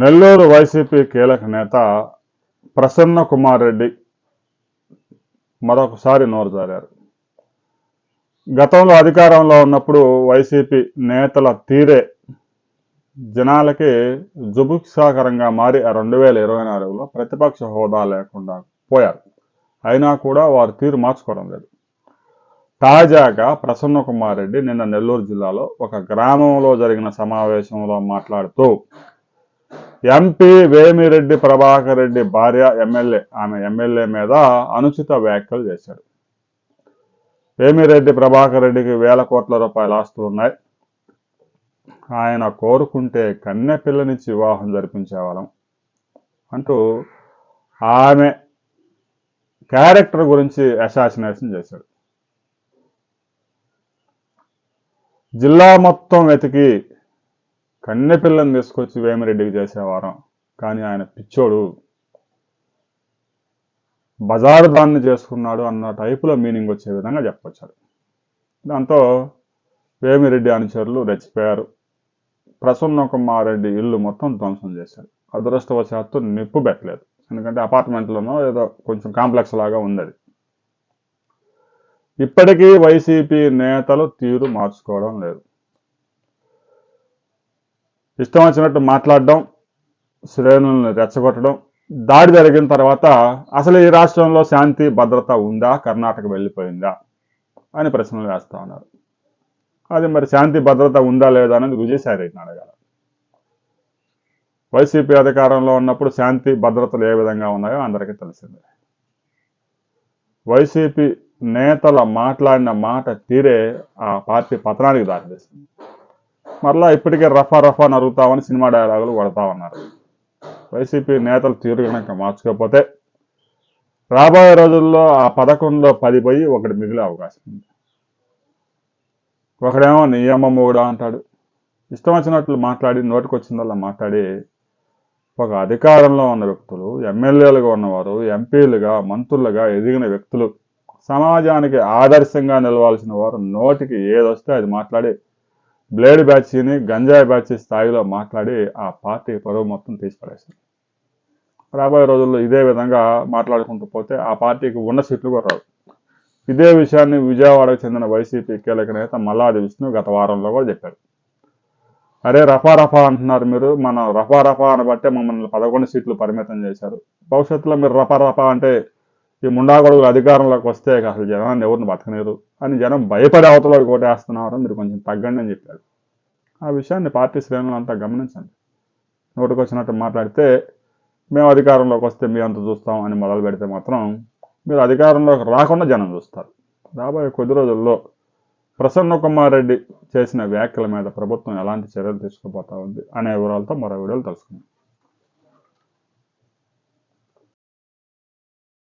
Nellore YCP కీలక నేత ప్రసన్న కుమార్ రెడ్డి మరొకసారి నోరు జారారు. గతంలో అధికారంలో ఉన్నప్పుడు వైసీపీ నేతల తీరే జనాలకి జుభుక్షాకరంగా మారి రెండు వేల ఇరవై నాలుగులో ప్రతిపక్ష హోదా లేకుండా పోయారు. అయినా కూడా వారు తీరు మార్చుకోవడం లేదు. తాజాగా ప్రసన్న కుమార్ రెడ్డి నిన్న నెల్లూరు జిల్లాలో ఒక గ్రామంలో జరిగిన సమావేశంలో మాట్లాడుతూ ఎంపీ వేమిరెడ్డి ప్రభాకర్ రెడ్డి భార్య ఎమ్మెల్యే ఆమె ఎమ్మెల్యే మీద అనుచిత వ్యాఖ్యలు చేశాడు వేమిరెడ్డి ప్రభాకర్ రెడ్డికి వేల కోట్ల రూపాయల ఆస్తులు ఉన్నాయి. ఆయన కోరుకుంటే కన్నె పిల్లనిచ్చి వివాహం జరిపించేవాళ్ళం అంటూ ఆమె క్యారెక్టర్ గురించి అసాసినేషన్ చేశాడు. జిల్లా మొత్తం వెతికి కన్నె పిల్లని తీసుకొచ్చి వేమిరెడ్డికి చేసేవారం కానీ ఆయన పిచ్చోడు. బజారు దాన్ని చేసుకున్నాడు అన్న టైపులో మీనింగ్ వచ్చే విధంగా చెప్పొచ్చాడు. దాంతో వేమిరెడ్డి అనుచరులు రెచ్చిపోయారు. ప్రసన్న కుమారెడ్డి ఇల్లు మొత్తం ధ్వంసం చేశారు అదృష్టవశాత్తు నిప్పు పెట్టలేదు. ఎందుకంటే అపార్ట్మెంట్లోనో ఏదో కొంచెం కాంప్లెక్స్ లాగా ఉంది అది ఇప్పటికీ వైసీపీ నేతలు తీరు మార్చుకోవడం లేదు. ఇష్టం వచ్చినట్టు మాట్లాడడం శ్రేణులను రెచ్చగొట్టడం దాడి జరిగిన తర్వాత అసలు ఈ రాష్ట్రంలో శాంతి భద్రత ఉందా? కర్ణాటక వెళ్ళిపోయిందా? అని ప్రశ్నలు వేస్తూ ఉన్నారు. అది మరి శాంతి భద్రత ఉందా లేదా అనేది విజయసాయి రెడ్డిని అడగాలి. వైసీపీ అధికారంలో ఉన్నప్పుడు శాంతి భద్రతలు ఏ విధంగా ఉన్నాయో అందరికీ తెలిసిందే. వైసీపీ నేతల మాట్లాడిన మాట తీరే ఆ పార్టీ పతనానికి దారితీస్తుంది మరలా ఇప్పటికే రఫా రఫా నరుగుతామని సినిమా డైలాగులు కొడతా ఉన్నారు. వైసీపీ నేతలు తీరు కనుక మార్చుకోకపోతే రాబోయే రోజుల్లో ఆ పథకంలో పది పోయి ఒకటి మిగిలే అవకాశం ఉంది. ఒకడేమో నియమ మూడు అంటాడు. ఇష్టం వచ్చినట్లు మాట్లాడి నోటికొచ్చిందల్లా మాట్లాడి ఒక అధికారంలో ఉన్న వ్యక్తులు ఎమ్మెల్యేలుగా ఉన్నవారు ఎంపీలుగా మంత్రులుగా ఎదిగిన వ్యక్తులు సమాజానికి ఆదర్శంగా నిలవాల్సిన వారు నోటికి ఏదొస్తే అది మాట్లాడి బ్లేడ్ బ్యాచ్ని గంజాయి బ్యాచ్ స్థాయిలో మాట్లాడి ఆ పార్టీ పరువు మొత్తం తీసిపడేశారు. రాబోయే రోజుల్లో ఇదే విధంగా మాట్లాడుకుంటూ పోతే ఆ పార్టీకి ఉన్న సీట్లు కూడా రావు. ఇదే విషయాన్ని విజయవాడకు చెందిన వైసీపీ కీలక నేత మల్లాది విష్ణు గత వారంలో కూడా చెప్పారు. అరే రఫా రఫా అంటున్నారు మీరు. మన రఫా రఫా అనబట్టే మమ్మల్ని పదకొండు సీట్లు పరిమితం చేశారు. భవిష్యత్తులో మీరు రఫా రఫా అంటే ఈ ముండాగొడుగులు అధికారంలోకి వస్తే అసలు జనాన్ని ఎవరిని బతకలేరు అని జనం భయపడే అవతలకి కోటేస్తున్నారు మీరు కొంచెం తగ్గండి అని చెప్పారు. ఆ విషయాన్ని పార్టీ శ్రేణులు అంతా గమనించండి. నోటికి వచ్చినట్టు మాట్లాడితే మేము అధికారంలోకి వస్తే మీ అంత చూస్తాం అని మొదలు పెడితే మాత్రం మీరు అధికారంలోకి రాకుండా జనం చూస్తారు. రాబోయే కొద్ది రోజుల్లో ప్రసన్న కుమార్ రెడ్డి చేసిన వ్యాఖ్యల మీద ప్రభుత్వం ఎలాంటి చర్యలు తీసుకోబోతా ఉంది అనే వివరాలతో మరో వీడియోలు తెలుసుకుందాం.